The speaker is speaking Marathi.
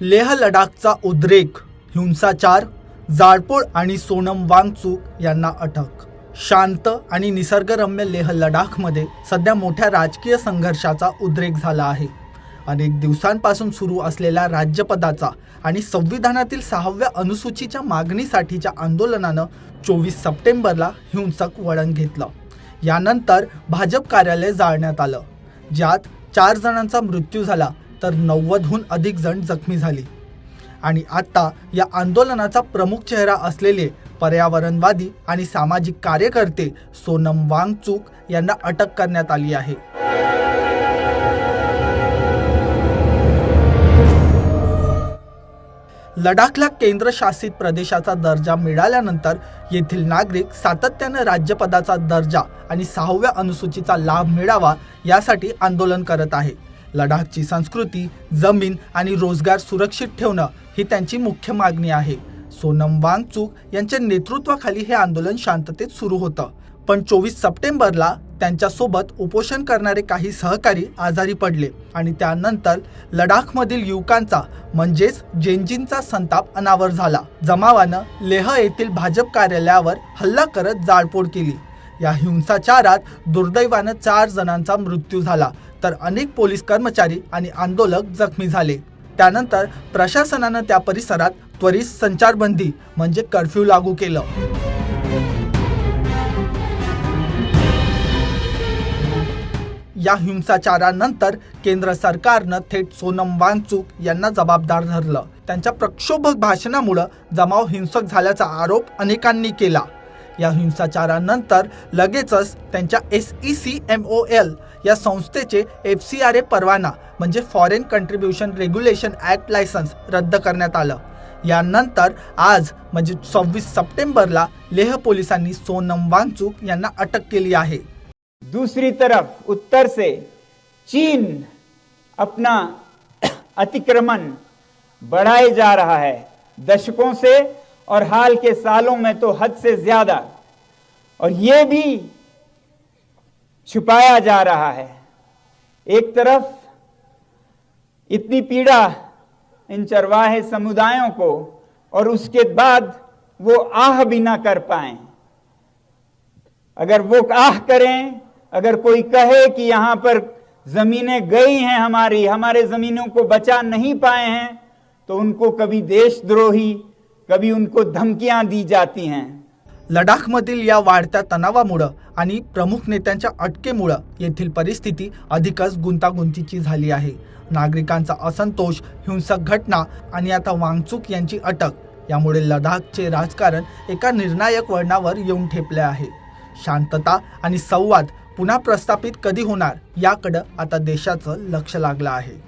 लेह लडाखचा उद्रेक हिंसाचार जाळपोळ आणि सोनम वांगचूक यांना अटक. शांत आणि निसर्गरम्य लेह लडाखमध्ये सध्या मोठ्या राजकीय संघर्षाचा उद्रेक झाला आहे. अनेक दिवसांपासून सुरू असलेल्या राज्यपदाचा आणि संविधानातील सहाव्या अनुसूचीच्या मागणीसाठीच्या आंदोलनानं चोवीस सप्टेंबरला हिंसक वळण घेतलं. यानंतर भाजप कार्यालय जाळण्यात आलं. ज्यात चार जणांचा मृत्यू झाला. तर नव्वदहून अधिक जण जखमी झाली. आणि आता या आंदोलनाचा प्रमुख चेहरा असलेले पर्यावरणवादी आणि सामाजिक कार्यकर्ते सोनम वांगचूक यांना अटक करण्यात आली आहे. लडाखला केंद्रशासित प्रदेशाचा दर्जा मिळाल्यानंतर येथील नागरिक सातत्यानं राज्यपदाचा दर्जा आणि सहाव्या अनुसूचीचा लाभ मिळावा यासाठी आंदोलन करत आहे. लडाखची संस्कृती जमीन आणि रोजगार सुरक्षित ठेवणं ही त्यांची मुख्य मागणी आहे. सोनम वांगचूक यांच्या नेतृत्वाखाली हे आंदोलन शांततेत सुरू होतं. पण चोवीस सप्टेंबरला त्यांच्यासोबत उपोषण करणारे काही सहकारी आजारी पडले आणि त्यानंतर लडाखमधील युवकांचा म्हणजेच जेंजींचा संताप अनावर झाला. जमावानं लेह येथील भाजप कार्यालयावर हल्ला करत जाळपोळ केली. या हिंसाचारात दुर्दैवानं चार जणांचा मृत्यू झाला. तर अनेक पोलीस कर्मचारी आणि आंदोलक जखमी झाले. त्यानंतर प्रशासनानं त्या परिसरात त्वरित संचारबंदी म्हणजे कर्फ्यू लागू केलं. या हिंसाचारानंतर केंद्र सरकारनं थेट सोनम वांगचूक यांना जबाबदार धरलं. त्यांच्या प्रक्षोभक भाषणामुळं जमाव हिंसक झाल्याचा आरोप अनेकांनी केला. या हिंसाचारानंतर लगेचच त्यांच्या S E C M O L या संस्थेचे एफ सी आर ए परवाना म्हणजे foreign contribution regulation act licence रद्द करण्यात आलं. यानंतर आज म्हणजे सव्वीस सप्टेंबरला लेह पोलिसांनी सोनम वांगचूक यांना अटक केली आहे. दूसरी तरफ उत्तर से चीन अपना अतिक्रमण बढ़ाए जा रहा है। दशकों से और हाल के सालों में तो हद से ज़्यादा। और ये भी छुपाया जा रहा है। एक तरफ़ इतनी पीड़ा इन चरवाहे समुदायों को और उसके बाद वो आह भी ना कर पाए। अगर वो आह करें, अगर कोई कहे कि यहाँ पर जमीनें गई हैं हमारी, हमारे जमीनों को बचा नहीं पाए हैं तो उनको कभी देशद्रोही कभी उनको धमकियां दी जाती हैं। लडाखमधील या वाढत्या तणावामुळं आणि प्रमुख नेत्यांच्या अटकेमुळं येथील परिस्थिती अधिकच गुंतागुंतीची झाली आहे. नागरिकांचा असंतोष हिंसक घटना आणि आता वांगचूक यांची अटक यामुळे लडाखचे राजकारण एका निर्णायक वळणावर येऊन ठेपले आहे. शांतता आणि संवाद पुन्हा प्रस्थापित कधी होणार याकडं आता देशाचं लक्ष लागलं आहे.